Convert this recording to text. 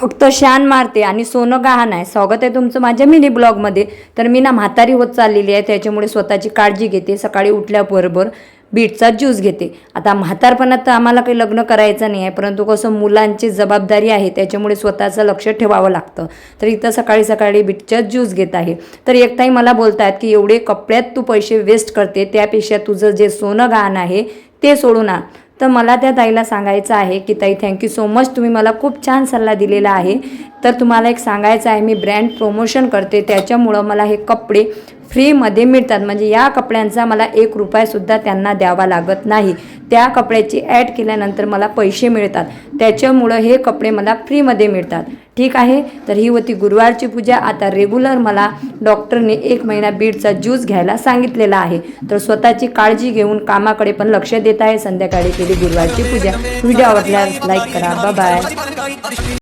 फक्त शान मारते आणि सोनं गहाण आहे. स्वागत आहे तुमचं माझ्या मिनी ब्लॉगमध्ये. तर मी ना म्हातारी होत चाललेली आहे. त्याच्यामुळे स्वतःची काळजी घेते. सकाळी उठल्याबरोबर बीटचा ज्यूस घेते. आता म्हातारपणात तर आम्हाला काही लग्न करायचं नाही आहे. परंतु कसं मुलांची जबाबदारी आहे. त्याच्यामुळे स्वतःचं लक्ष ठेवावं लागतं. तर इथं सकाळी सकाळी बीटचा ज्यूस घेत आहे. तर एकताही मला बोलतात की एवढे कपड्यात तू पैसे वेस्ट करते. त्यापेक्षा तुझं जे सोनं गहाण आहे ते सोडून आण. तर मला त्या ताईला सांगायचं आहे की ताई थँक्यू सो मच तुम्ही मला खूप छान सल्ला दिलेला आहे. तर तुम्हाला एक सांगायचं आहे मी ब्रँड प्रमोशन करते. त्याच्यामुळं मला हे कपडे फ्रीमध्ये मिळतात. म्हणजे या कपड्यांचा मला एक रुपयासुद्धा त्यांना द्यावा लागत नाही. त्या कपड्याची ॲड केल्यानंतर मला पैसे मिळतात. त्याच्यामुळं हे कपडे मला फ्रीमध्ये मिळतात. ठीक आहे तर ही होती गुरुवारची पूजा. आता रेग्युलर मला डॉक्टरने एक महिना बीडचा ज्यूस घ्यायला सांगितलेला आहे. तर स्वतःची काळजी घेऊन कामाकडे पण लक्ष देत आहे. संध्याकाळी केली गुरुवारची पूजा. व्हिडिओ आवडल्यास लाईक करा. बाय